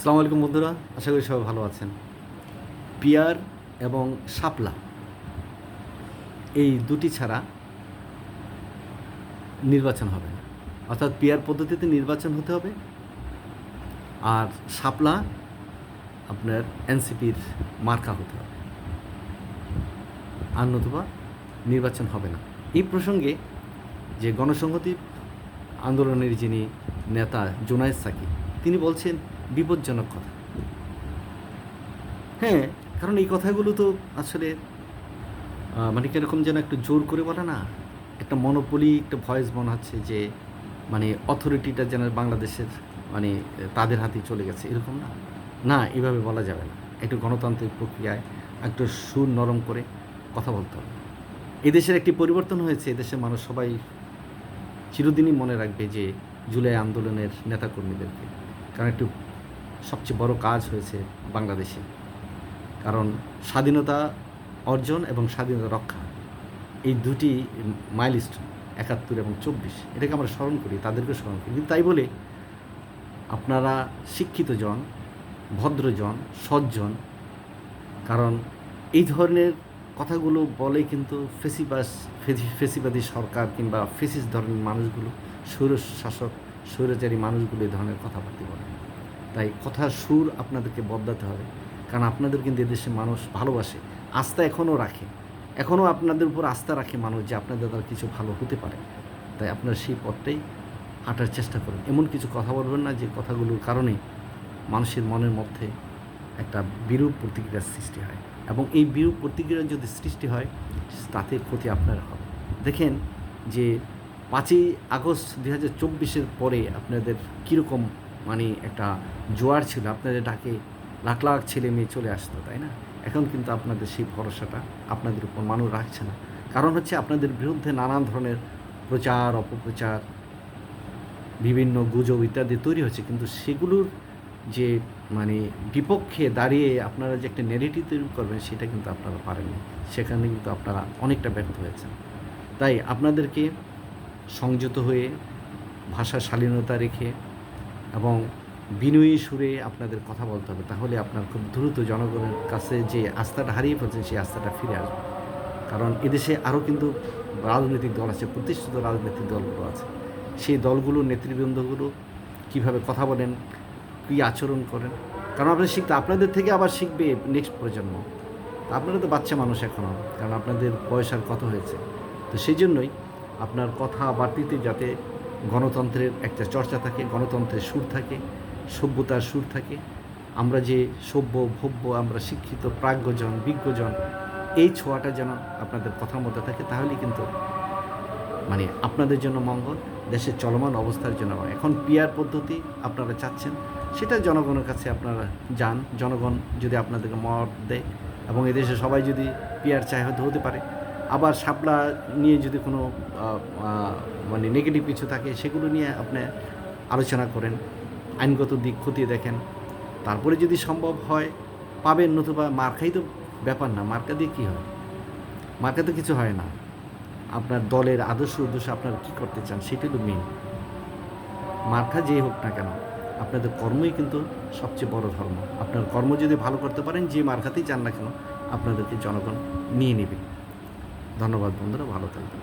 আসসালামু আলাইকুম বন্ধুরা, আশা করি সবাই ভালো আছেন। পিয়ার এবং শাপলা, এই দুটি ছাড়া নির্বাচন হবে না। অর্থাৎ পিয়ার পদ্ধতিতে নির্বাচন হতে হবে আর শাপলা আপনার এনসিপির মার্কা হতে হবে। আর নতুবা নির্বাচন হবে না। এই প্রসঙ্গে যে গণসংহতি আন্দোলনের যিনি নেতা জোনায়েদ সাকি, তিনি বলছেন বিপজ্জনক কথা। হ্যাঁ কারণ এই কথাগুলো তো আসলে মানে কীরকম যেন একটু জোর করে বলে না? একটা মনোপলি, একটা ভয়েস মনে হচ্ছে যে মানে অথরিটিটা যেন বাংলাদেশের মানে তাদের হাতেই চলে গেছে। এরকম না? না, এভাবে বলা যাবে না। একটু গণতান্ত্রিক প্রক্রিয়ায় একটু সুর নরম করে কথা বলতে হবে। এদেশের একটি পরিবর্তন হয়েছে। এদেশের মানুষ সবাই চিরদিনই মনে রাখবে যে, জুলাই আন্দোলনের নেতাকর্মীদেরকে। কারণ একটু সবচেয়ে বড় কাজ হয়েছে বাংলাদেশে। কারণ স্বাধীনতা অর্জন এবং স্বাধীনতা রক্ষা, এই দুটি মাইলস্টোন, একাত্তর এবং চব্বিশ, এটাকে আমরা স্মরণ করি তাদেরকে স্মরণ করি। কিন্তু তাই বলে আপনারা শিক্ষিত জন ভদ্রজন সজ্জন কারণ এই ধরনের কথাগুলো বলে কিন্তু ফেসিবাস, ফেসি- ফেসিবাদী সরকার কিংবা ফেসিস ধরনের মানুষগুলো স্বৈর শাসক স্বৈরাচারী মানুষগুলো এই ধরনের কথাবার্তা বলে। তাই কথার সুর আপনাদেরকে বদলাতে হবে। কারণ আপনাদের কিন্তু এদেশে মানুষ ভালোবাসে, আস্থা এখনও রাখে। এখনও আপনাদের উপর আস্থা রাখে মানুষ যে আপনাদের দ্বারা কিছু ভালো হতে পারে। তাই আপনারা সেই পথটাই হাঁটার চেষ্টা করুন। এমন কিছু কথা বলবেন না যে কথাগুলোর কারণে মানুষের মনের মধ্যে একটা বিরূপ প্রতিক্রিয়ার সৃষ্টি হয় এবং এই বিরূপ প্রতিক্রিয়া যদি সৃষ্টি হয়, তাতে ক্ষতি আপনার হবে। দেখেন যে পাঁচই আগস্ট দু হাজার পরে আপনাদের কীরকম মানে একটা জোয়ার ছিল, আপনাদের ডাকে লাখ লাখ ছেলে মেয়ে চলে আসতো, তাই না? এখন কিন্তু আপনাদের সেই ভরসাটা আপনাদের উপর মানুষ রাখছে না। কারণ হচ্ছে আপনাদের বিরুদ্ধে নানান ধরনের প্রচার, অপপ্রচার, বিভিন্ন গুজব ইত্যাদি তৈরি হচ্ছে। কিন্তু সেগুলোর যে মানে বিপক্ষে দাঁড়িয়ে আপনারা যে একটা নেগেটিভ তৈরি করবেন, সেটা কিন্তু আপনারা পারেননি। সেখানে কিন্তু আপনারা অনেকটা ব্যর্থ হয়েছেন। তাই আপনাদেরকে সংযত হয়ে ভাষা শালীনতা রেখে এবং বিনয়ী সুরে আপনাদের কথা বলতে হবে, তাহলে আপনার খুব দ্রুত জনগণের কাছে যে আস্থাটা হারিয়ে ফেলছেন, সেই আস্থাটা ফিরে আসবে। কারণ এদেশে আরও কিন্তু রাজনৈতিক দল আছে, প্রতিষ্ঠিত রাজনৈতিক দলগুলো আছে। সেই দলগুলোর নেতৃবৃন্দগুলো কীভাবে কথা বলেন, কী আচরণ করেন, কারণ আপনারা শিখতে, আপনাদের থেকে আবার শিখবে নেক্সট প্রজন্ম। আপনারা তো বাচ্চা মানুষ এখনও, কারণ আপনাদের বয়স আর কত হয়েছে। তো সেই জন্যই আপনার কথা বার্তিতে যাতে গণতন্ত্রের একটা চর্চা থাকে, গণতন্ত্রের সুর থাকে, সভ্যতার সুর থাকে। আমরা যে সভ্য, ভব্য, আমরা শিক্ষিত, প্রাজ্ঞজন, বিজ্ঞজন, এই ছোঁয়াটা যেন আপনাদের কথার মধ্যে থাকে, তাহলেই কিন্তু মানে আপনাদের জন্য মঙ্গল, দেশের চলমান অবস্থার জন্য। এখন পিয়ার পদ্ধতি আপনারা চাচ্ছেন, সেটা জনগণের কাছে আপনারা যান। জনগণ যদি আপনাদেরকে মত দেয়, এবং এদেশে সবাই যদি পিয়ার চায়, হয়তো হতে পারে। আবার শাপলা নিয়ে যদি কোনো মানে নেগেটিভ কিছু থাকে, সেগুলো নিয়ে আপনি আলোচনা করেন, আইনগত দিক খতিয়ে দেখেন। তারপরে যদি সম্ভব হয়, পাবেন, নতুবা মার্কাই তো ব্যাপার না, মার্কা দিয়ে কী হয়? মার্কা তো কিছু হয় না। আপনার দলের আদর্শ উদ্দেশ্য আপনারা কী করতে চান সেটাই তো মেন মার্কা যেই হোক না কেন, আপনাদের কর্মই কিন্তু সবচেয়ে বড় ধর্ম। আপনার কর্ম যদি ভালো করতে পারেন, যে মার্কাতেই চান না কেন, আপনাদেরকে জনগণ নিয়ে নেবে। ধন্যবাদ বন্ধুরা ভালো থাকবেন।